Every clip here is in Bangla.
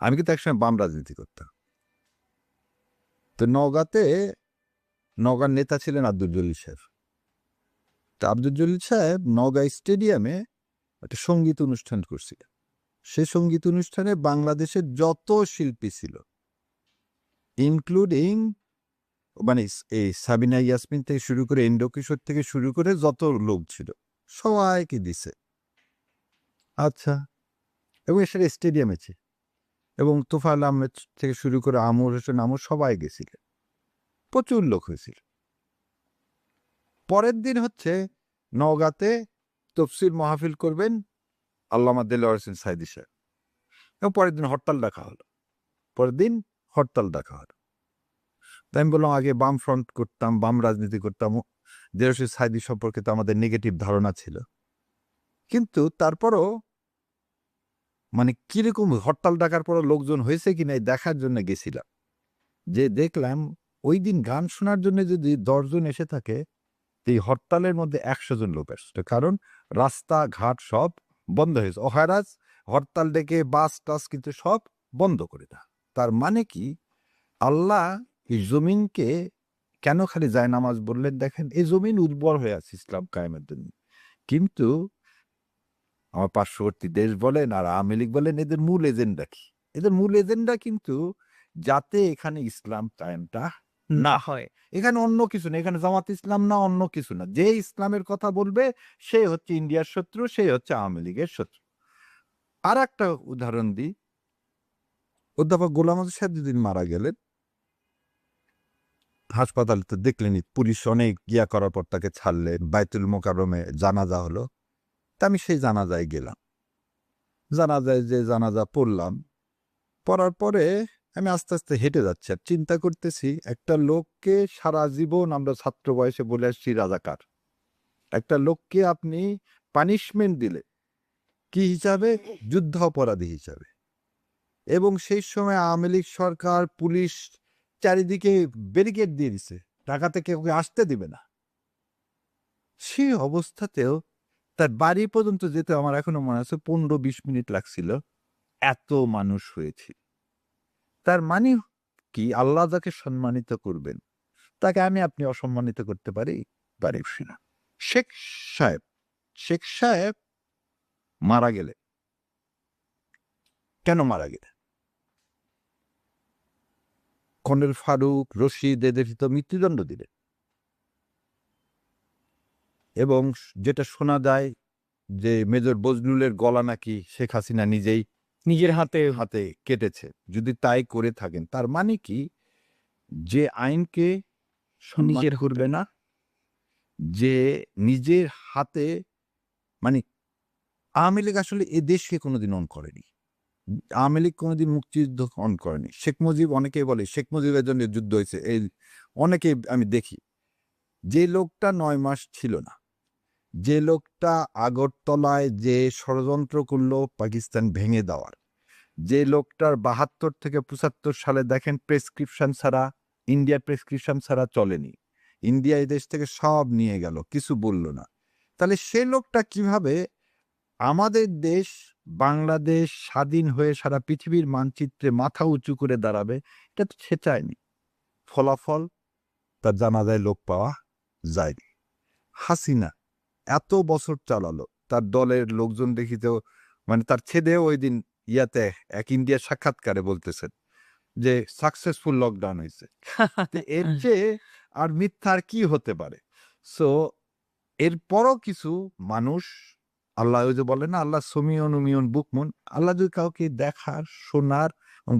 আমি কিন্তু একসময় বাম রাজনীতি করতাম। তো নওগাঁতে, নওগাঁর নেতা ছিলেন আব্দুল সাহেব তা আব্দুল সাহেব নওগাঁ স্টেডিয়ামে একটা সংগীত অনুষ্ঠান করছিলেন। সে সংগীত অনুষ্ঠানে বাংলাদেশের যত শিল্পী ছিল ইনক্লুডিং মানে এই সাবিনা ইয়াসমিন থেকে শুরু করে ইন্দ্র কিশোর থেকে শুরু করে যত লোক ছিল, সবাইকে দিছে। আচ্ছা এবং সেটা স্টেডিয়ামে ছিল এবং তোফাল আহমেদ থেকে শুরু করে আমর হোসেন আমর সবাই গেছিলেন। প্রচুর লোক হয়েছিল। পরের দিন হচ্ছে নওগাঁতে তফসিল মাহফিল করবেন আল্লামা দেলোয়ার হোসেন সাইদি সাহেব। এবং পরের দিন হরতাল ডাকা হলো। পরের দিন হরতাল ডাকা হলো। তাই আমি বললাম, আগে বাম ফ্রন্ট করতাম, বাম রাজনীতি করতাম। দেরসি সাইদি সম্পর্কে তো আমাদের নেগেটিভ ধারণা ছিল। কিন্তু তারপরও মানে কীরকম হরতাল ডাকার পর লোকজন হয়েছে কিনা এই দেখার জন্য গেছিলাম। যে দেখলাম ওই দিন গান শোনার জন্য যদি দশজন এসে থাকে এই হরতালের মধ্যে একশো জন লোক আসছে কারণ রাস্তা, ঘাট সব বন্ধ হয়েছে। অহারাজ হরতাল ডেকে বাস, টাস কিন্তু সব বন্ধ করে দেয়। তার মানে কি? আল্লাহ এই জমিনকে কেন খালি যায় নামাজ বললেন দেখেন? এই জমিন উর্বর হয়ে আছে ইসলাম কায়েমের জন্য। কিন্তু আমার পার্শ্ববর্তী দেশ বলেন আর আওয়ামী লীগ বলেন এদের মূল এজেন্ডা কি? এদের মূল এজেন্ডা কিন্তু যাতে এখানে ইসলাম টাইমটা না হয়। এখানে অন্য কিছু না এখানে জামাত ইসলাম না অন্য কিছু না। যে ইসলামের কথা বলবে সে হচ্ছে ইন্ডিয়ার শত্রু সে হচ্ছে আওয়ামী লীগের শত্রু। আর একটা উদাহরণ দিই। অধ্যাপক গোলাম সাহেব যেদিন মারা গেলেন হাসপাতালে তো দেখলেনি পুলিশ অনেক গিয়া করার পর তাকে ছাড়লেন বাইতুল মোকারমে জানাজা হলো। আমি সেই জানাজায় গেলাম। জানাজায় যে জানাজা পড়লাম, পড়ার পরে আমি আস্তে আস্তে হেঁটে যাচ্ছি আর চিন্তা করতেছি, একটা লোককে সারা জীবন আমরা ছাত্র বয়সে বলে আসছি রাজাকার। একটা লোককে আপনি পানিশমেন্ট দিলে কি হিসাবে? যুদ্ধ অপরাধী হিসাবে। এবং সেই সময় আওয়ামী লীগ সরকার, পুলিশ চারিদিকে ব্যারিকেড দিয়ে দিছে। ঢাকা থেকে ওকে আসতে দিবে না। সেই অবস্থাতেও তার বাড়ি পর্যন্ত যেতে আমার এখনও মনে আছে পনেরো বিশ মিনিট লাগছিল। এত মানুষ হয়েছে। তার মানে কি? আল্লাহ যাকে সম্মানিত করবেন, তাকে আমি আপনি অসম্মানিত করতে পারি? পারি না। শেখ সাহেব শেখ সাহেব মারা গেলে। কেন মারা গেলে? কর্নেল ফারুক, রশিদ, এদের তো মৃত্যুদণ্ড দিলেন। এবং যেটা শোনা যায় যে মেজর বজলুলের গলা নাকি শেখ হাসিনা নিজেই নিজের হাতে হাতে কেটেছে। যদি তাই করে থাকেন তার মানে কি? যে আইনকে নিজের করবে না যে নিজের হাতে মানে আওয়ামী লীগ আসলে এ দেশকে কোনোদিন অন করেনি। আওয়ামী লীগ কোনোদিন মুক্তিযুদ্ধ অন করেনি। শেখ মুজিব অনেকেই বলে শেখ মুজিবের জন্য যুদ্ধ হয়েছে। এই অনেকে আমি দেখি। যে লোকটা নয় মাস ছিল না যে লোকটা আগরতলায় যে ষড়যন্ত্র করল পাকিস্তান ভেঙে দেওয়ার। যে লোকটার বাহাত্তর থেকে পঁচাত্তর সালে দেখেন প্রেসক্রিপশন ছাড়া, ইন্ডিয়ার প্রেসক্রিপশন ছাড়া চলেনি। ইন্ডিয়া এই দেশ থেকে সব নিয়ে গেল, কিছু বলল না। তাহলে সে লোকটা কীভাবে আমাদের দেশ, বাংলাদেশ স্বাধীন হয়ে সারা পৃথিবীর মানচিত্রে মাথা উঁচু করে দাঁড়াবে, এটা তো সে চায়নি। ফলাফল তার জানাজায় লোক পাওয়া যায়নি। হাসিনা এত বছর চালালো। তার দলের লোকজন দেখিতেও মানে তার ছেদেও ওই দিন ইয়াতে এক ইন্ডিয়ার সাক্ষাৎকারে বলতেছেন যে সাকসেসফুল লকডাউন হয়েছে এর চেয়ে আর মিথ্যা আর কি হতে পারে? সো এরপরও কিছু মানুষ আল্লাহ যে বলে না আল্লাহ সমিয়ন উমিয়ন বুকমন আল্লাহ যদি কাউকে দেখার শোনার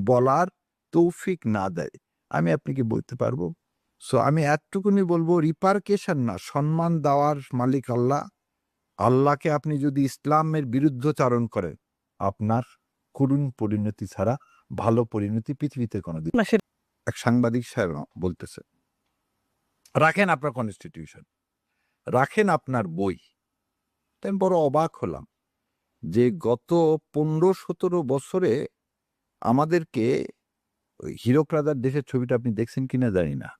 বলার তৌফিক না দেয় আমি আপনাকে বলতে পারব সো আমি এতটুকুনি বলব রিপার্কেশন না সম্মান দেওয়ার মালিক আল্লাহ। আল্লাহকে আপনি যদি ইসলামের বিরুদ্ধচারণ করেন আপনার করুণ পরিণতি ছাড়া ভালো পরিণতি পৃথিবীতে কোনোদিন এক সাংবাদিক সাহেব বলতেছে রাখেন আপনার কনস্টিটিউশন রাখেন আপনার বই। তাই আমি বড় অবাক হলাম যে গত পনেরো সতেরো বছরে আমাদেরকে ওই হীরক রাজার দেশের ছবিটা আপনি দেখছেন কিনা জানি না।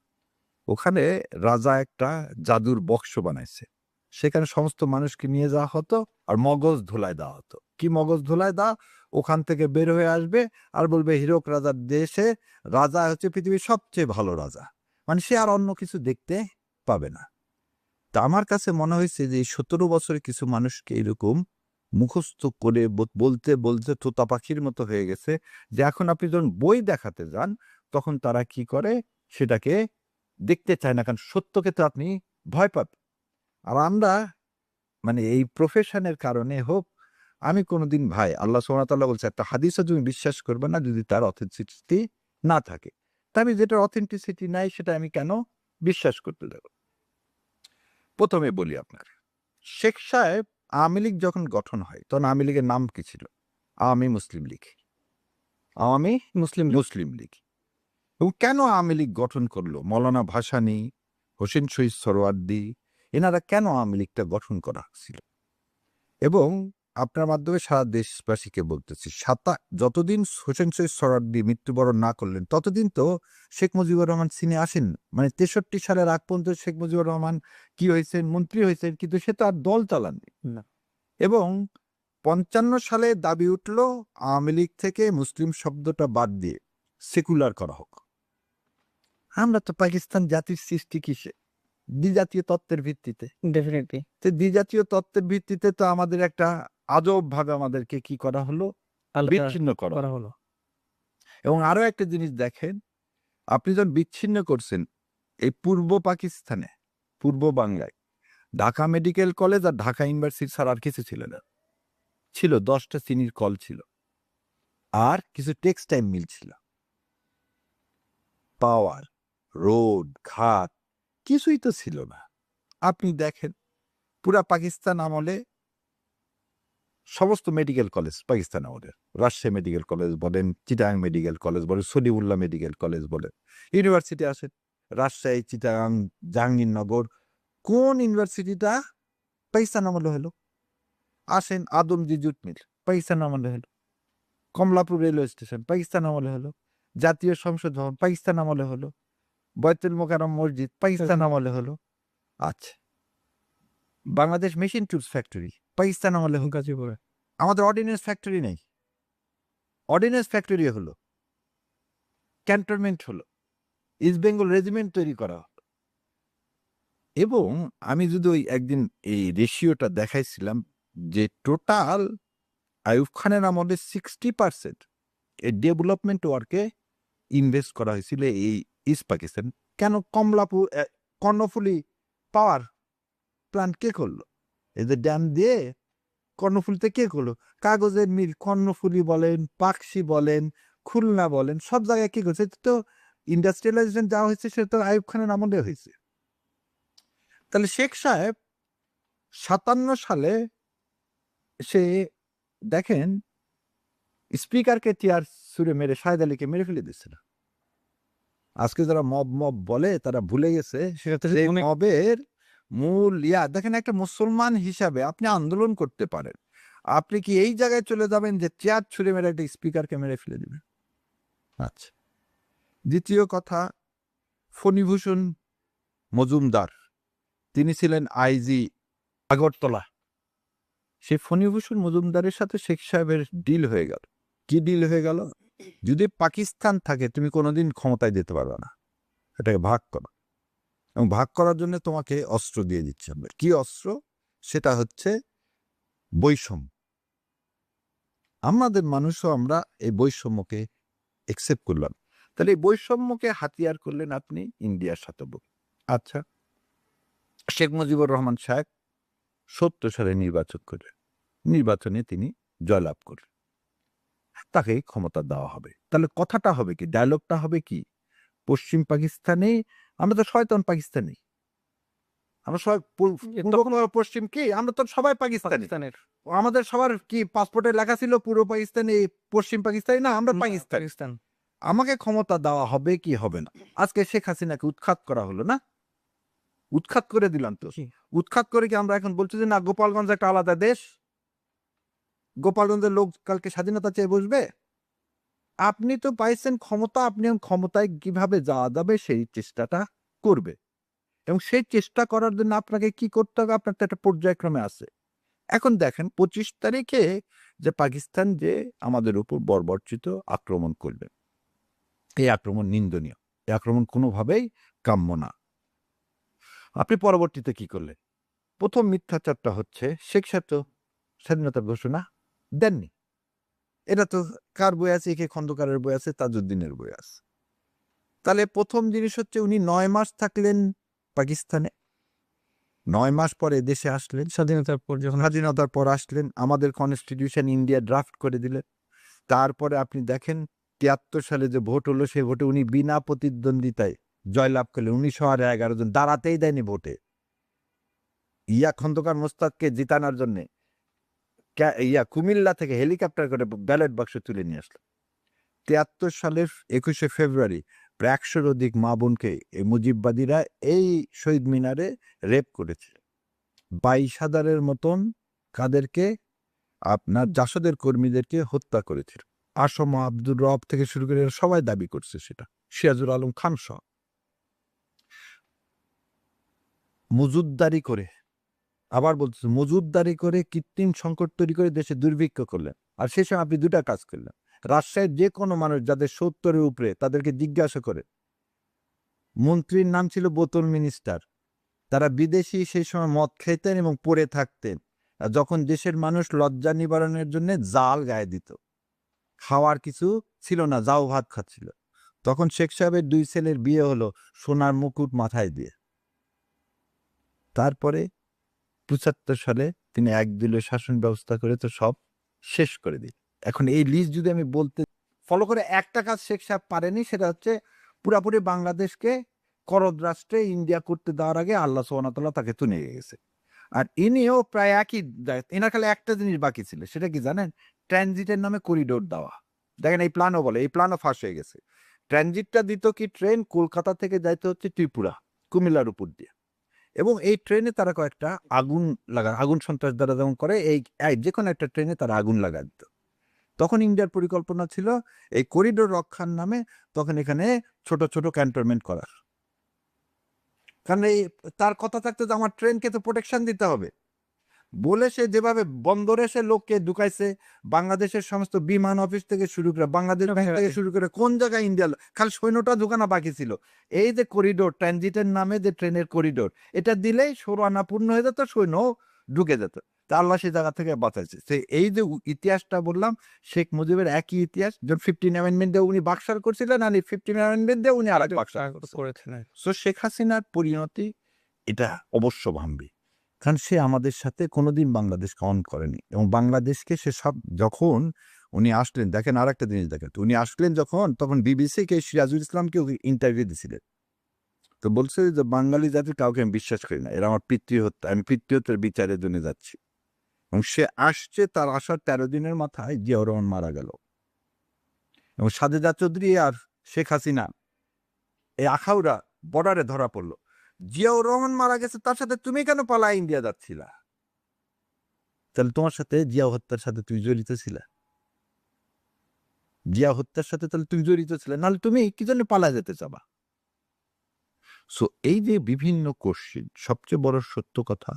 ওখানে রাজা একটা জাদুর বক্স বানাইছে। সেখানে সমস্ত মানুষকে নিয়ে যাওয়া হতো আর মগজ ধোলায় দেওয়া হতো। কি মগজ ধোলায় দা ওখান থেকে বের হয়ে আসবে আর বলবে, হিরক রাজার দেশে রাজা হচ্ছে পৃথিবীর সবচেয়ে ভালো রাজা। মানে সে আর অন্য কিছু দেখতে পাবে না। তা আমার কাছে মনে হয়েছে যে সতেরো বছরে কিছু মানুষকে এরকম মুখস্থ করে বলতে বলতে তোতা পাখির মতো হয়ে গেছে যে, এখন আপনি যখন বই দেখাতে যান, তখন তারা কি করে? সেটাকে দেখতে চায় না কারণ সত্যকে তো আপনি ভয় পাবেন। আর আমরা মানে এই প্রফেশনের কারণে হোক আমি কোনোদিন ভাই আল্লাহ সোনাতাল্লাহ বলছে একটা হাদিসও তুমি বিশ্বাস করবে না যদি তার অথেন্টিসিটি না থাকে। তা আমি যেটার অথেন্টিসিটি নাই সেটা আমি কেন বিশ্বাস করতে যাব? প্রথমে বলি আপনার শেখ সাহেব আওয়ামী লীগ যখন গঠন হয় তখন আওয়ামী লীগের নাম কি ছিল? আওয়ামী মুসলিম লীগ। আওয়ামী মুসলিম মুসলিম লীগ। এবং কেন আওয়ামী লীগ গঠন করল? মৌলানা ভাসানী হোসেন শহীদ সরোয়ার্দি এনারা কেন আওয়ামী লীগটা গঠন করা হয়েছিল এবং আপনার মাধ্যমে সারা দেশবাসীকে বলতেছি সাতা যতদিন হোসেন শহীদ সরোয়ার্দি মৃত্যুবরণ না করলেন ততদিন তো শেখ মুজিবুর রহমান সিনে আসেন। মানে তেষট্টি সালের আগ পর্যন্ত শেখ মুজিবুর রহমান কি হয়েছেন মন্ত্রী হয়েছেন কিন্তু সে তো আর দল চালাননি। না। এবং পঞ্চান্ন সালে দাবি উঠল আওয়ামী লীগ থেকে মুসলিম শব্দটা বাদ দিয়ে সেকুলার করা হোক। আমরা তো পাকিস্তান জাতির সৃষ্টি কিসে? দ্বিজাতীয় তত্ত্বের ভিত্তিতে। ডেফিনেটলি তো দ্বিজাতীয় তত্ত্বের ভিত্তিতে তো আমাদের একটা আজব ভাবে আমাদেরকে কি করা হলো? বিচ্ছিন্ন করা হলো। এবং আরও একটা জিনিস দেখেন আপনি যখন বিচ্ছিন্ন করছেন এই পূর্ব পাকিস্তানে পূর্ব বাংলায় ঢাকা মেডিকেল কলেজ আর ঢাকা ইউনিভার্সিটি ছাড়া আর কিছু ছিল না। ছিল দশটা চিনির কল ছিল। আর কিছু টেক্সটাইল মিল ছিল। পাওয়ার। রোড, ঘাট কিছুই তো ছিল না। আপনি দেখেন, পুরা পাকিস্তান আমলে সমস্ত মেডিকেল কলেজ পাকিস্তান আমলের। রাজশাহী মেডিকেল কলেজ বলেন চিটাং মেডিকেল কলেজ বলেন সলিউল্লাহ মেডিকেল কলেজ বলেন। ইউনিভার্সিটি আসেন, রাজশাহী চিটাং জাহাঙ্গীরনগর কোন ইউনিভার্সিটিটা পাকিস্তান আমলে হলো? আসেন আদমজি জুট মিল, পাকিস্তান আমলে হলো। কমলাপুর রেলওয়ে স্টেশন পাকিস্তান আমলে হলো। জাতীয় সংসদ ভবন, পাকিস্তান আমলে হলো। বয়তুল মোকারম মসজিদ পাকিস্তান আমলে হলো। আচ্ছা। Bangladesh machine tools factory Pakistan আমলে হলো। গাজীপুরে। আমাদের অর্ডিন্যান্স ফ্যাক্টরি নেই। অর্ডিন্যান্স ফ্যাক্টরি হলো। ক্যান্টনমেন্ট হলো। ইস্ট বেঙ্গল রেজিমেন্ট তৈরি করা হলো। এবং আমি যদি ওই একদিন এই রেশিওটা দেখাইছিলাম যে টোটাল আয়ুব খানের আমলে সিক্সটি পার্সেন্ট এই ডেভেলপমেন্ট ওয়ার্কে ইনভেস্ট করা হয়েছিল এই ইস্ট পাকিস্তান। কেন কমলাপুর কর্ণফুলি পাওয়ার প্ল্যান্ট কে করল? যে ড্যাম দিয়ে কর্ণফুলিতে কে করল? কাগজের মিল, কর্ণফুলি বলেন, পাকশি বলেন, খুলনা বলেন, সব জায়গায় কি করছে? তো ইন্ডাস্ট্রিয়ালাইজেশন যা হয়েছে সেটা তো আয়ুব খানের আমলে হয়েছে। তাহলে শেখ সাহেব সাতান্ন সালে সে দেখেন, স্পিকারকে চেয়ার সুরে মেরে শাহেদ আলীকে মেরে ফেলে দিচ্ছিল আজকে যারা মব মব বলে তারা ভুলে গেছে মবের মূল ইয়া দেখেন একটা মুসলমান হিসাবে আপনি আন্দোলন করতে পারেন। আপনি কি এই জায়গায় চলে যাবেন যে চেয়ার ছুঁড়ে মেরে একটা স্পিকারকে মেরে ফেলে দিবেন? আচ্ছা। দ্বিতীয় কথা ফণিভূষণ মজুমদার তিনি ছিলেন আইজি আগরতলা। সেই ফণিভূষণ মজুমদারের সাথে শেখ সাহেবের ডিল হয়ে গেল। কি ডিল হয়ে গেল? যদি পাকিস্তান থাকে, তুমি কোনোদিন ক্ষমতায় যেতে পারবে না। এটাকে ভাগ করো। এবং ভাগ করার জন্য তোমাকে অস্ত্র দিয়ে দিচ্ছে আমরা। কি অস্ত্র? সেটা হচ্ছে বৈষম্য। আমাদের মানুষও আমরা এই বৈষম্যকে একসেপ্ট করলাম। তাহলে এই বৈষম্যকে হাতিয়ার করলেন আপনি ইন্ডিয়ার সাথে আচ্ছা। শেখ মুজিবুর রহমান সাহেব সত্তর সালে নির্বাচন করে নির্বাচনে তিনি জয়লাভ করলেন। তাকে ক্ষমতা দেওয়া হবে। তাহলে কথাটা হবে কি? ডায়লগটা হবে কি? পশ্চিম পাকিস্তানে আমরা তো শয়তান পাকিস্তানি। আমরা সবাই পশ্চিম কি? আমরা তো সবাই পাকিস্তানি। পাকিস্তানের। আমাদের সবার কি পাসপোর্টে লেখা ছিল পূর্ব পাকিস্তানি পশ্চিম পাকিস্তানি? না আমরা পাকিস্তান। আমাকে ক্ষমতা দেওয়া হবে কি হবে না? আজকে শেখ হাসিনাকে উৎখাত করা হলো না? উৎখাত করে দিলাম তো। উৎখাত করে কি আমরা এখন বলছি যে না গোপালগঞ্জ একটা আলাদা দেশ? গোপালগঞ্জের লোক কালকে স্বাধীনতা চেয়ে বসবে? আপনি তো পাইছেন ক্ষমতা, আপনি ক্ষমতায় কীভাবে যাওয়া যাবে সেই চেষ্টাটা করবে। এবং সেই চেষ্টা করার জন্য আপনাকে কি করতে হবে? আপনার তো একটা পর্যায়ক্রমে আছে। এখন দেখেন, পঁচিশ তারিখে যে পাকিস্তান যে আমাদের উপর বর্বরচিত আক্রমণ করবে। এই আক্রমণ নিন্দনীয়। এই আক্রমণ কোনোভাবেই কাম্য না। আপনি পরবর্তীতে কি করলেন? প্রথম মিথ্যাচারটা হচ্ছে শেখ তো স্বাধীনতার ঘোষণা দেননি। এটা তো কার বই আছে? একে খন্দকারের বই আছে তাজউদ্দিনের বই আছে। তাহলে প্রথম জিনিস হচ্ছে উনি নয় মাস থাকলেন পাকিস্তানে। নয় মাস পরে দেশে আসলেন। স্বাধীনতার পর যখন স্বাধীনতার পর আসলেন আমাদের কনস্টিটিউশন ইন্ডিয়া ড্রাফট করে দিলেন। তারপরে আপনি দেখেন তিয়াত্তর সালে যে ভোট হলো সেই ভোটে উনি বিনা প্রতিদ্বন্দ্বিতায় জয়লাভ করলেন। উনিশশো আর এগারো জন দাঁড়াতেই দেয়নি ভোটে। ইয়া খন্দকার মোস্তাদকে জিতানোর জন্যে ইয়া কুমিল্লা থেকে হেলিকপ্টার করে ব্যালট বাক্স তুলে নিয়ে আসলো। তিয়াত্তর সালের একুশে ফেব্রুয়ারি প্রায় একশোর অধিক মা বোনকে এই মুজিববাদীরা এই শহীদ মিনারে রেপ করেছে। বাইশ হাজারের মতন কাদেরকে, আপনার জাসদের কর্মীদেরকে হত্যা করেছিল। আসম আব্দুর রব থেকে শুরু করে সবাই দাবি করছে সেটা, সিরাজুল আলম খান সহ। মজুদদারি করে আবার বলতেছে মজুদদারি করে কৃত্রিম সংকট তৈরি করে দেশে দুর্ভিক্ষ করলেন। আর সেই সময় আপনি দুটা কাজ করলেন। রাজশাহীর যে কোনো মানুষ যাদের সত্তরের উপরে তাদেরকে জিজ্ঞাসা করে। মন্ত্রীর নাম ছিল বোতল মিনিস্টার। তারা বিদেশি সেই সময় মদ খেতেন এবং পড়ে থাকতেন। যখন দেশের মানুষ লজ্জা নিবারণের জন্য জাল গায়ে দিত। খাওয়ার কিছু ছিল না, যাও ভাত খাচ্ছিল। তখন শেখ সাহেবের দুই ছেলের বিয়ে হলো সোনার মুকুট মাথায় দিয়ে। তারপরে পঁচাত্তর সালে তিনি এক শাসন ব্যবস্থা করে তো সব শেষ করে দিল এখন এই লিস্ট যদি আমি বলতে ফলো করে একটা কাজ শেখ সাহেব পারেনি, সেটা হচ্ছে পুরাপুরি বাংলাদেশকে করদ রাষ্ট্রে ইন্ডিয়া করতে দেওয়ার আগে আল্লাহ সোহানতাল্লাহ তাকে তুলে গেছে। আর ইনিও প্রায় একই এনার খালি একটা জিনিস বাকি ছিল, সেটা কি জানেন? ট্রানজিটের নামে করিডোর দেওয়া। দেখেন এই প্ল্যানও বলে, এই প্ল্যানও ফাঁস হয়ে গেছে। ট্রানজিটটা দিত কি ট্রেন কলকাতা থেকে যাইতে হচ্ছে ত্রিপুরা, কুমিল্লার উপর দিয়ে। এবং এই ট্রেনে তারা কয়েকটা আগুন লাগা, আগুন সন্ত্রাস দ্বারা যেমন করে, এই যে কোনো একটা ট্রেনে তারা আগুন লাগা দিত তখন ইন্ডিয়ার পরিকল্পনা ছিল এই করিডোর রক্ষার নামে তখন এখানে ছোট ছোট ক্যান্টনমেন্ট করার। কারণ এই, তার কথা থাকতে যে আমার ট্রেনকে তো প্রোটেকশন দিতে হবে। বলে সে যেভাবে বন্দরে সে লোককে ঢুকাইছে বাংলাদেশের সমস্ত বিমান অফিস থেকে শুরু করে বাংলাদেশ ব্যাংক থেকে শুরু করে কোন জায়গায় ইন্ডিয়া খালি সৈন্যটা ঢুকানো বাকি ছিল। এই যে করিডোর ট্রানজিটের নামে যে ট্রেনের করিডোর এটা দিলেই সরু আনা পূর্ণ হয়ে যেত সৈন্য ঢুকে যেত। তা আল্লাহ সেই জায়গা থেকে বাঁচাইছে। সে এই যে ইতিহাসটা বললাম শেখ মুজিবের একই ইতিহাস যখন ফিফটিন অ্যামেন্ডমেন্ট দিয়ে উনি বাক্সার করছিলেন আর ফিফটিন অ্যামেন্ডমেন্ট দিয়ে উনি আর বাক্সার। করেছেন সো শেখ হাসিনার পরিণতি এটা অবশ্য ভাববে। কারণ সে আমাদের সাথে কোনোদিন বাংলাদেশকে অন করেনি এবং বাংলাদেশকে সে সব যখন উনি আসলেন, দেখেন আর একটা জিনিস দেখেন উনি আসলেন যখন, তখন বিবিসিকে সিরাজুল ইসলামকে ইন্টারভিউ দিয়েছিলেন তো বলছে যে, বাঙালি জাতির কাউকে আমি বিশ্বাস করি না, এরা আমার পিতৃহত্যা, আমি পিতৃ হত্যার বিচারের জন্য যাচ্ছি। এবং সে আসছে, তার আসার তেরো দিনের মাথায় জিয়াউর রহমান মারা গেল। এবং সাজেদা চৌধুরী আর শেখ হাসিনা, এই আখাউরা বর্ডারে ধরা পড়ল। জিয়াউর রহমান মারা গেছে, তার সাথে তুমি কেন পালা ইন্ডিয়া যাচ্ছিলা? তাহলে তোমার সাথে জিয়া হত্যার সাথে তুই জড়িত ছিলা? জিয়া হত্যার সাথে তাহলে তুই জড়িত ছিলে? নাহলে তুমি কি জন্য পালা যেতে চাবা? সো এই যে বিভিন্ন কোশ্চিন সবচেয়ে বড় সত্য কথা,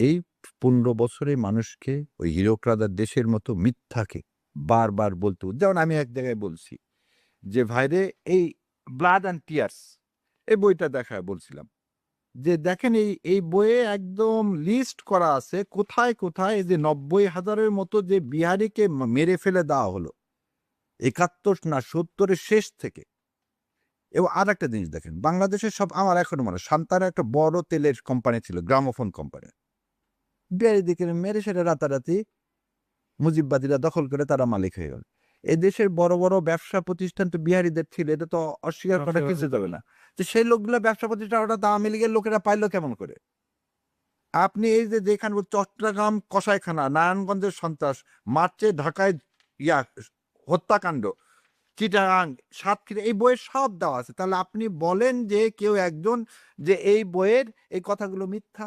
এই পনেরো বছরে মানুষকে, ওই হিরোক রাজার দেশের মতো মিথ্যাকে বারবার বলতে। যেমন আমি এক জায়গায় বলছি যে, ভাইরে, এই ব্লাড অ্যান্ড টিয়ার্স এই বইটা দেখায় বলছিলাম। যে দেখেন এই এই বইয়ে একদম লিস্ট করা আছে কোথায় কোথায় যে নব্বই হাজারের মতো যে বিহারিকে মেরে ফেলে দেওয়া হলো। একাত্তর না সত্তরের শেষ থেকে। এবং আর একটা জিনিস দেখেন, বাংলাদেশের সব, আমার এখনও মনে, সান্তারা একটা বড় তেলের কোম্পানি ছিল, গ্রামোফোন কোম্পানি বিহারি দিকে মেরে সেটা রাতারাতি মুজিববাদীরা দখল করে তারা মালিক হয়ে গেল। এই দেশের বড় বড় ব্যবসা প্রতিষ্ঠান তো বিহারিদের ছিল এটা তো অস্বীকার করা কিছু যাবে না। তো সেই লোকগুলো ব্যবসা প্রতিষ্ঠান ওটা আওয়ামী লীগের লোকেরা পাইলো কেমন করে? আপনি এই যে যেখানে বল- চট্টগ্রাম কসাইখানা নারায়ণগঞ্জের সন্ত্রাস মার্চে ঢাকায় ইয়া হত্যাকাণ্ড চিটাগাং সাতক্ষীরা এই বইয়ের সব দেওয়া আছে। তাহলে আপনি বলেন যে কেউ একজন যে এই বইয়ের এই কথাগুলো মিথ্যা?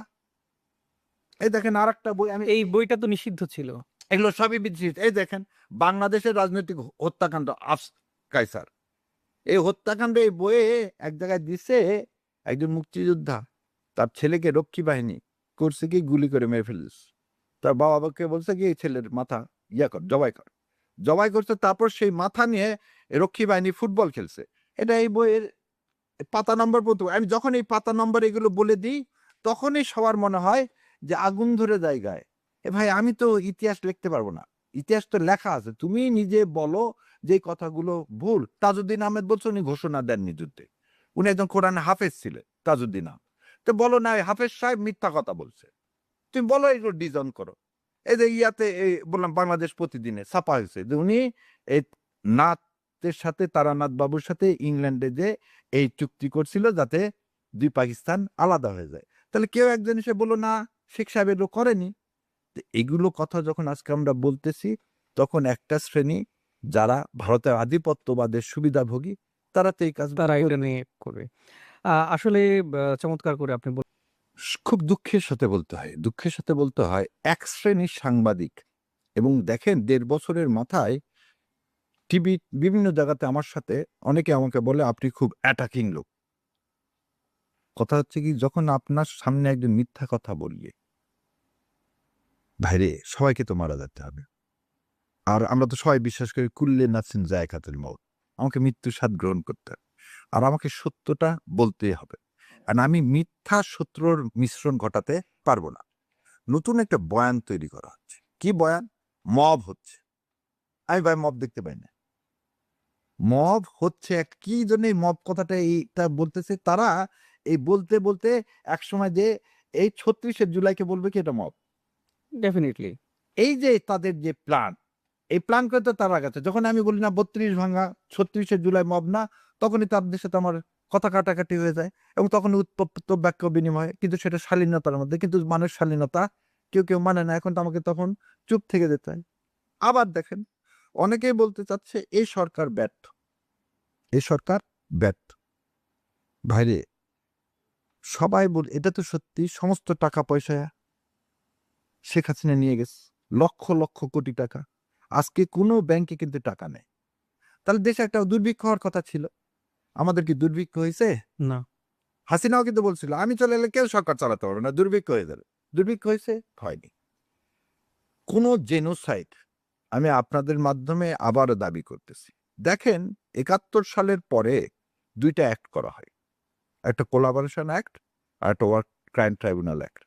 এই দেখেন আর একটা বই আমি এই বইটা তো নিষিদ্ধ ছিল। এগুলো সবই বিধৃত। এই দেখেন, বাংলাদেশের রাজনৈতিক হত্যাকাণ্ড আফ কাইসার এই হত্যাকাণ্ড এই বইয়ে এক জায়গায় দিছে একজন মুক্তিযোদ্ধা। তার ছেলেকে রক্ষী বাহিনী করছে কি, গুলি করে মেরে ফেলিস তার বাবাকে বলছে কি ছেলের মাথা ইয়া কর, জবাই কর। জবাই করছে, তারপর সেই মাথা নিয়ে রক্ষী বাহিনী ফুটবল খেলছে। এটা এই বইয়ের পাতা নম্বর প্রথম আমি যখন এই পাতা নম্বর এগুলো বলে দিই, তখনই সবার মনে হয় যে আগুন ধরে জায়গায় এ ভাই, আমি তো ইতিহাস লিখতে পারব না। ইতিহাস তো লেখা আছে। তুমি নিজে বলো যে কথাগুলো ভুল। তাজউদ্দিন আহমেদ বলছো, উনি ঘোষণা দেননি যুদ্ধে। উনি একজন কোরআনে হাফেজ ছিলেন, তাজউদ্দিন আহমেদ। তো বলো না হাফেজ সাহেব মিথ্যা কথা বলছে। তুমি বলো এগুলো ডিজাইন করো। এই যে ইয়াতে বললাম বাংলাদেশ প্রতিদিনে ছাপা হয়েছে যে উনি এই নাথের সাথে, তারানাথ বাবুর সাথে ইংল্যান্ডে যে এই চুক্তি করছিল যাতে দুই পাকিস্তান আলাদা হয়ে যায়। তাহলে কেউ একজন এসে বলল, না, শেখ সাহেব এগুলো করেনি। এগুলো কথা যখন আজকে আমরা বলতেছি তখন একটা শ্রেণি যারা ভারতের আধিপত্যবাদের সুবিধাভোগী তারা তো এই কাজ তারা এটা নিয়ে করবে। আসলে চমৎকার করে আপনি খুব দুঃখের সাথে বলতে হয়। দুঃখের সাথে বলতে হয় এক শ্রেণির সাংবাদিক এবং দেখেন দেড় বছরের মাথায় টিভি বিভিন্ন জায়গাতে আমার সাথে অনেকে আমাকে বলে আপনি খুব অ্যাটাকিং লোক। কথা হচ্ছে কি যখন আপনার সামনে একজন মিথ্যা কথা বলিয়ে ভাইরে, সবাইকে তো মারা যেতে হবে। আর আমরা তো সবাই বিশ্বাস করি, কুল্লে নাচছেন জায়গাতের মত আমাকে মৃত্যুর স্বাদ গ্রহণ করতে হবে। আর আমাকে সত্যটা বলতেই হবে। আর আমি মিথ্যা সত্যর মিশ্রণ ঘটাতে পারব না। নতুন একটা বয়ান তৈরি করা হচ্ছে। কি বয়ান? মব হচ্ছে। আমি ভাই, মব দেখতে পাই না। মব হচ্ছে এক কি জন্য মব কথাটা এইটা বলতেছে? তারা এই বলতে বলতে এক সময় যে এই ছত্রিশে জুলাইকে বলবে কি এটা মব? ডেফিনেটলি এই যে তাদের যে প্ল্যান এই প্ল্যান করে তো তারা গেছে। যখন আমি বলি না বত্রিশ ভাঙা, ছত্রিশে জুলাই মব না, তখনই তাদের সাথে আমার কথা কাটাকাটি হয়ে যায় এবং তখন উৎপত্ত বাক্য বিনিময়। কিন্তু সেটা শালীনতার মধ্যে, কিন্তু মানুষ শালীনতা কেউ কেউ মানে না, এখন তো আমাকে তখন চুপ থেকে যেতে হয়। আবার দেখেন, অনেকেই বলতে চাচ্ছে এই সরকার ব্যর্থ। এই সরকার ব্যর্থ। ভাইরে, সবাই বল, এটা তো সত্যি, সমস্ত টাকা পয়সা শেখ হাসিনা নিয়ে গেছে। লক্ষ লক্ষ কোটি টাকা। আজকে কোনো ব্যাংকে কিন্তু টাকা নেই। তাহলে দেশে একটা দুর্ভিক্ষ হওয়ার কথা ছিল। আমাদের কি দুর্ভিক্ষ হয়েছে? না। হাসিনাও কিন্তু বলছিল আমি চলে এলে কেউ সরকার চালাতে পারবে না দুর্ভিক্ষ হয়ে যাবে। দুর্ভিক্ষ হয়েছে? হয়নি। কোনো জেনোসাইড আমি আপনাদের মাধ্যমে আবারও দাবি করতেছি। দেখেন একাত্তর সালের পরে দুইটা অ্যাক্ট করা হয়। একটা কোলাবোরেশন অ্যাক্ট আর একটা war crime tribunal act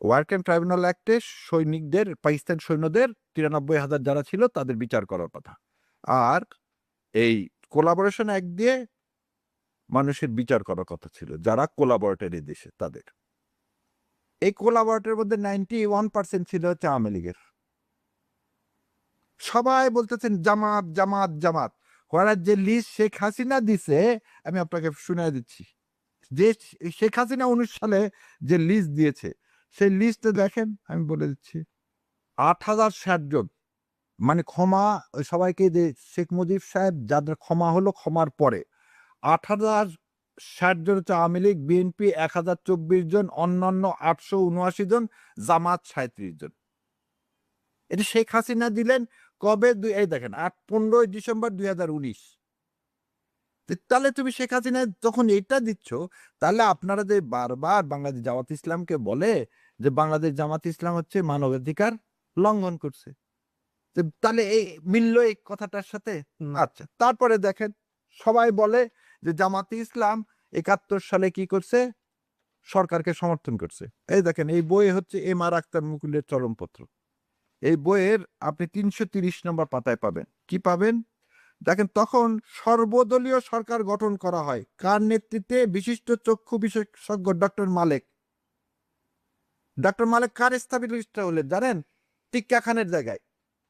war and tribunal অ্যাক্টে সৈনিকদের, পাকিস্তান সৈন্যদের তিরানব্বই হাজার যারা ছিল তাদের বিচার করার কথা। আর এই কোলাবোরেশন অ্যাক্ট দিয়ে মানুষের বিচার করার কথা ছিল, যারা কোলাবরেটরি দেশে তাদের। এই কোলাবরেটরের মধ্যে নাইনটি ওয়ান পার্সেন্ট ছিল হচ্ছে আওয়ামী লীগের। সবাই বলতেছেন, জামাত জামাত জামাত। হওয়ার যে লিস্ট শেখ হাসিনা দিছে, আমি আপনাকে শুনে দিচ্ছি। যে শেখ হাসিনা উনিশ সালে যে লিস্ট দিয়েছে সেই লিস্টে দেখেন, আমি বলে দিচ্ছি। আট হাজার ষাট জন। মানে ক্ষমা সবাইকে যে শেখ মুজিব সাহেব, যাদের ক্ষমা হলো, ক্ষমার পরে। আট হাজার ষাট জন হচ্ছে আওয়ামী লীগ, বিএনপি, এক হাজার চব্বিশ জন, অন্যান্য আটশো উনআশি জন, জামাত সাঁত্রিশ জন। এটা শেখ হাসিনা দিলেন কবে? দুই, এই দেখেন, আট, পনেরোই ডিসেম্বর দুই হাজার উনিশ। তাহলে তুমি শেখ হাসিনা যখন এটা দিচ্ছ তাহলে আপনারা যে বারবার বাংলাদেশ জামাত ইসলামকে বলে যে বাংলাদেশ জামাত ইসলাম হচ্ছে মানবাধিকার লঙ্ঘন করছে তাহলে এই মিলল এই কথাটার সাথে? আচ্ছা তারপরে দেখেন সবাই বলে যে জামাতে ইসলাম একাত্তর সালে কি করছে? সরকারকে সমর্থন করছে। এই দেখেন এই বই হচ্ছে এম আর আক্তার মুকুলের চরমপত্র। এই বইয়ের আপনি তিনশো তিরিশ নম্বর পাতায় পাবেন। কি পাবেন? দেখেন তখন সর্বদলীয় সরকার গঠন করা হয়। কার নেতৃত্বে? বিশিষ্ট চক্ষু বিশেষজ্ঞ ডক্টর মালেক। ডক্টর মালেক কার স্থাপিত হলেন জানেন? টিক্কা খানের জায়গায়।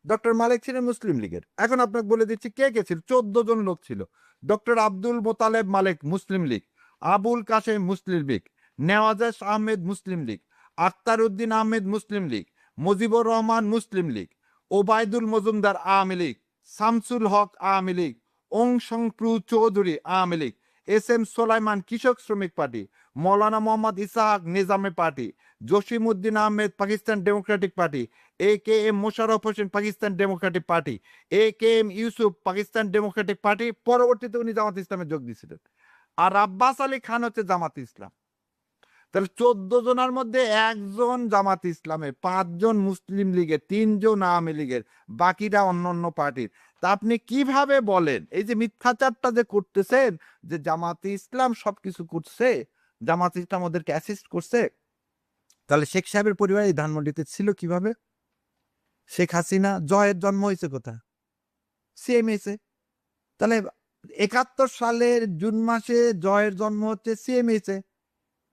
ডক্টর মালিক ছিলেন মুসলিম লীগের। এখন আপনাকে বলে দিচ্ছি কে কে ছিল? চোদ্দ জন লোক ছিল। Doctor Abdul Motaleb Malik Muslim League, Abul Kashem Muslim League নেওয়াজাস Ahmed Muslim League Akhtar Uddin Ahmed Muslim League, Mujibur Rahman Muslim League, Obaidul Majumdar Awami League Shamsul Haque Awami League, Aung Shwepru Chowdhury Awami League, S M Solaiman Krishak Sramik party, Maulana Mohammad Ishaq নিজামে party Jasim Uddin Ahmed Pakistan democratic party, A K M Mosharraf Hossain Pakistan democratic party, A K M Yusuf Pakistan democratic party, পরবর্তীতে উনি জামাত ইসলামে যোগ দিয়েছিলেন। আর আব্বাস আলী খান হচ্ছে জামাত ইসলাম। তাহলে চোদ্দ জনের মধ্যে একজন জামাত ইসলামের, পাঁচজন মুসলিম লীগের, তিনজন আওয়ামী লীগের বাকিরা অন্য অন্য পার্টির। তা আপনি কীভাবে বলেন? এই যে মিথ্যাচারটা যে করতেছেন, যে জামাতে ইসলাম সবকিছু করছে, জামাত ইসলাম ওদেরকে অ্যাসিস্ট করছে, তাহলে শেখ সাহেবের পরিবার এই ধানমন্ডিতে ছিল কীভাবে? শেখ হাসিনা জয়ের জন্ম হয়েছে কোথায়? সিএমএসে তাহলে একাত্তর সালের জুন মাসে জয়ের জন্ম হচ্ছে সিএমএসে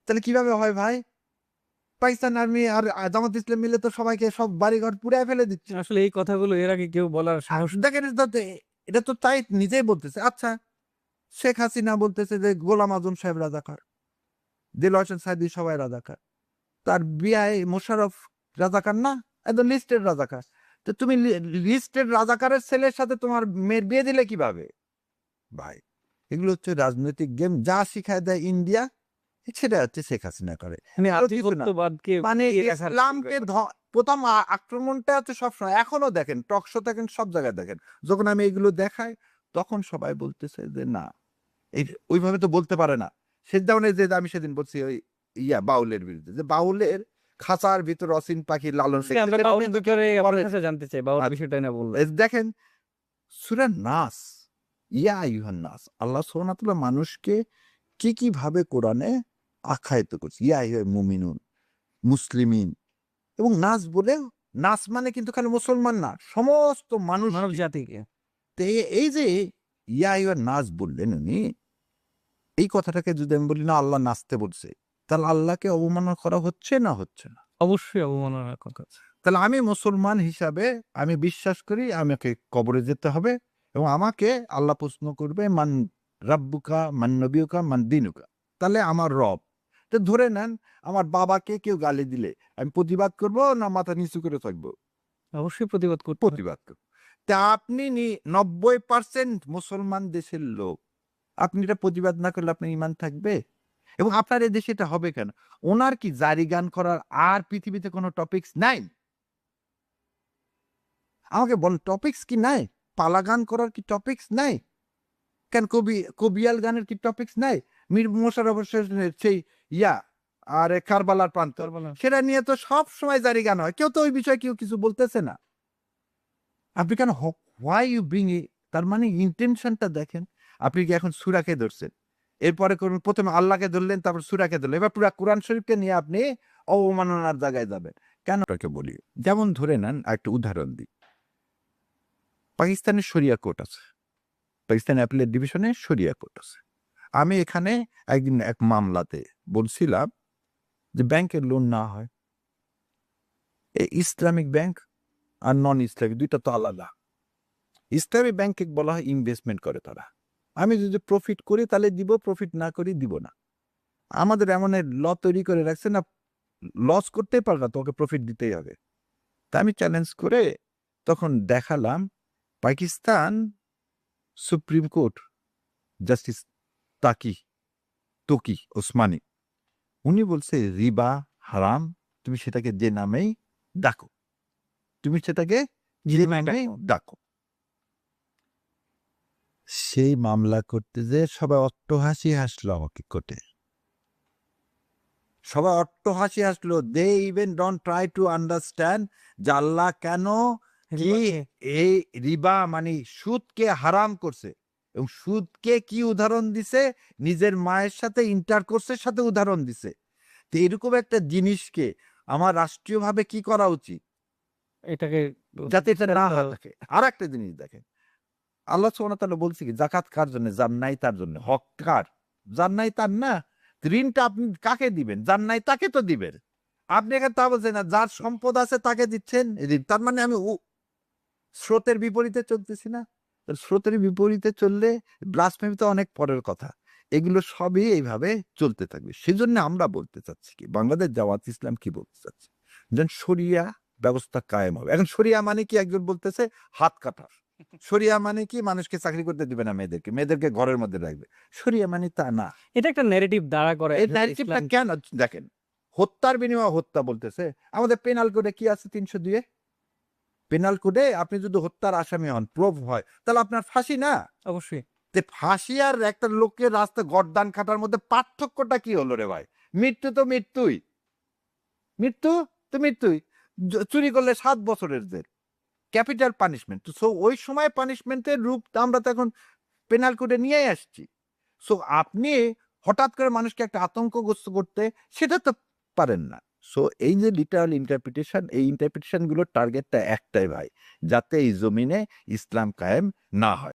তাহলে কীভাবে হয় ভাই? পাকিস্তান আর্মি আর জামাত ইসলাম মিলে তো সবাইকে সব বাড়িঘর পুড়ায় ফেলে দিচ্ছে। আসলে এই কথাগুলো এর আগে কেউ বলার সাহস দেখেন এটা তো এটা তো তাই নিজেই বলতেছে। আচ্ছা শেখ হাসিনা বলতেছে যে গোলাম আজম সাহেব রাজাকার দিল হোসেন সাইদি সবাই রাজাকার। তার বিআই মোশারফ রাজাকার না? একদম লিস্টেড রাজাকার। তো তুমি লিস্টেড রাজাকারের ছেলের সাথে তোমার মেয়ের বিয়ে দিলে কীভাবে? ভাই এগুলো হচ্ছে রাজনৈতিক গেম। যা শিখায় দেয় ইন্ডিয়া সেটা হচ্ছে শেখ হাসিনা করে। মানে ইসলামকে প্রথম আক্রমণটা হচ্ছে সবসময় এখনও দেখেন টকশো দেখেন সব জায়গায় দেখেন। যখন আমি এগুলো দেখাই তখন সবাই বলতেছে যে না এই ওইভাবে তো বলতে পারে না। সে যেমন যে আমি সেদিন বলছি ওই ইয়া বাউলের বিরুদ্ধে যে বাউলের খাঁচার ভিতর অসীন পাখি লালন জানতে চাই বাউল আচ্ছা। বিষয়টা না বললে দেখেন সুরা নাস ইয়া ইউহান নাস আল্লাহ সোহানাতুল্লাহ মানুষকে কি কি ভাবে কোরআনে আখ্যায়িত করছে। ইয়াই ইয়া মুমিনুন মুসলিমিন। এবং নাচ বলে নাচ মানে কিন্তু খালি মুসলমান না সমস্ত মানুষ মানব জাতিকে। তো এই- যে ইয়াই ইয়া নাস বললেন উনি এই কথাটাকে যদি আমি বলি না আল্লাহ নাচতে বলছে। তাহলে আল্লাহকে অবমাননা করা হচ্ছে না হচ্ছে না? অবশ্যই অবমাননার কথা তাহলে আমি মুসলমান হিসাবে আমি বিশ্বাস করি আমাকে কবরে যেতে হবে এবং আমাকে আল্লাহ প্রশ্ন করবে মান রাব্বুকা মান নবীকা মান দিনুকা। তাহলে আমার রব। তো ধরে নেন আমার বাবাকে কেউ গালি দিলে আমি প্রতিবাদ করব না মাথা নিচু করে থাকব? অবশ্যই প্রতিবাদ করতে হবে। প্রতিবাদ করব তা আপনি নব্বই পার্সেন্ট মুসলমান দেশের লোক আপনি এটা প্রতিবাদ না করলে আপনার ইমান থাকবে? এবং আপনার এ দেশে এটা হবে কেন? ওনার কি জারি গান করার আর পৃথিবীতে কোনো টপিকস নাই? আমাকে বল টপিকস কি নাই? পালা গান করার কি টপিকস নাই? কেন কবি কবিয়াল গানের কি টপিকস নাই? মীর মোশারফ হোসেনের সেই ইয়া আর কারবালার প্রান্ত। সেটা নিয়ে তো সব সময় জারি গান হয়। কেউ তো ওই বিষয়ে কেউ কিছু বলতেছে না। আপনি কেন হোয়াই ইউ ব্রিং তার মানে ইন্টেনশনটা দেখেন আপনি কি এখন সুরাকে ধরছেন? এরপরে করুন প্রথমে আল্লাহকে ধরলেন তারপর সুরাকে ধরলেন। এবার পুরা কোরআন শরীফকে নিয়ে আপনি অবমাননার জায়গায় যাবেন। কেন ওটাকে বলি? যেমন ধরে নেন একটা উদাহরণ দিই। পাকিস্তানের শরিয়া কোর্ট আছে। পাকিস্তান অ্যাপিলেট ডিভিশনে শরিয়া কোর্ট আছে। আমি এখানে একদিন এক মামলাতে বলছিলাম যে ব্যাংকের লোন না হয়। এই ইসলামিক ব্যাংক আর নন ইসলামিক দুইটা তো আলাদা। ইসলামিক ব্যাংকে বলা হয় ইনভেস্টমেন্ট করে তারা। আমি যদি প্রফিট করি তাহলে দিব প্রফিট না করি দিব না। আমাদের এমন ল তৈরি করে রাখছে না লস করতেই পারবে না, তোমাকে প্রফিট দিতেই হবে। তা আমি চ্যালেঞ্জ করে তখন দেখালাম Pakistan supreme court justice Taqi Taqi Usmani. উনি বলছে রিবা হারাম তুমি সেটাকে যে নামেই ডাকো। তুমি সেটাকে যে নামেই ডাকো। সেই মামলা করতে যে সবাই অট্টহাসি হাসলো আমাকে কোর্টে। সবাই অট্টহাসি হাসলো they even don't try to understand যে আল্লাহ কেন এই রিবা মানে সুদকে হারাম করছে? এবং সুদকে কি উদাহরণ দিছে? নিজের মায়ের সাথে ইন্টারকোর্সের সাথে উদাহরণ দিছে। তো এরকম একটা জিনিসকে আমার রাষ্ট্রীয়ভাবে কি করা উচিত? এটাকে যাতে এটা না থাকে। আর একটা জিনিস দেখেন। আল্লাহ সোনা তাহলে বলছে কি জাকাত কার জন্য? যার নাই তার জন্য। হক কার? যার নাই তার না। ঋণটা আপনি কাকে দিবেন? যার নাই তাকে তো দিবেন। আপনি এখানে তা বলছেন না যার সম্পদ আছে তাকে দিচ্ছেন ঋণ। তার মানে আমি স্রোতের বিপরীতে চলতেছি না? স্রোতের বিপরীতে চললে ব্লাসফেমি তো অনেক পরের কথা। এগুলো সবই এইভাবে চলতে থাকবে। সেজন্য আমরা বলতে চাচ্ছি কি বাংলাদেশ জামাত ইসলাম কি বলতে চাচ্ছে? যেন শরিয়া ব্যবস্থা কায়েম হবে। এখন শরিয়া মানে কি? একজন বলতেছে হাত কাটার। শরিয়া মানে কি? মানুষকে চাকরি করতে দিবে না মেয়েদেরকে। মেয়েদেরকে ঘরের মধ্যে রাখবে। শরিয়া মানে তা না। এটা একটা ন্যারেটিভ দাঁড়া করে এই ন্যারেটিভটা কেন? দেখেন হত্যার বিনিময়ে হত্যা বলতেছে। আমাদের পেনাল কোডে কি আছে তিনশো দুয়ে পেনাল কোডে আপনি যদি হত্যার আসামি হন প্রুভ হয় তাহলে আপনার ফাঁসি না? অবশ্যই। তে ফাঁসি আর একটা লোকের রাস্তা গরদান খাটার মধ্যে পার্থক্যটা কি হলো রে ভাই? মৃত্যু তো মৃত্যুই। মৃত্যু তো মৃত্যুই। চুরি করলে সাত বছরের জেল। Capital punishment. সো ওই সময় পানিশমেন্টের রূপ আমরা তো এখন পেনাল কোডে নিয়ে আসছি। সো আপনি হঠাৎ করে মানুষকে একটা আতঙ্কগ্রস্ত করতে সেটা তো পারেন না। সো এই যে লিটারাল ইন্টারপ্রিটেশন এই ইন্টারপ্রিটেশনগুলোর টার্গেটটা একটাই ভাই, যাতে এই জমিনে ইসলাম কায়েম না হয়।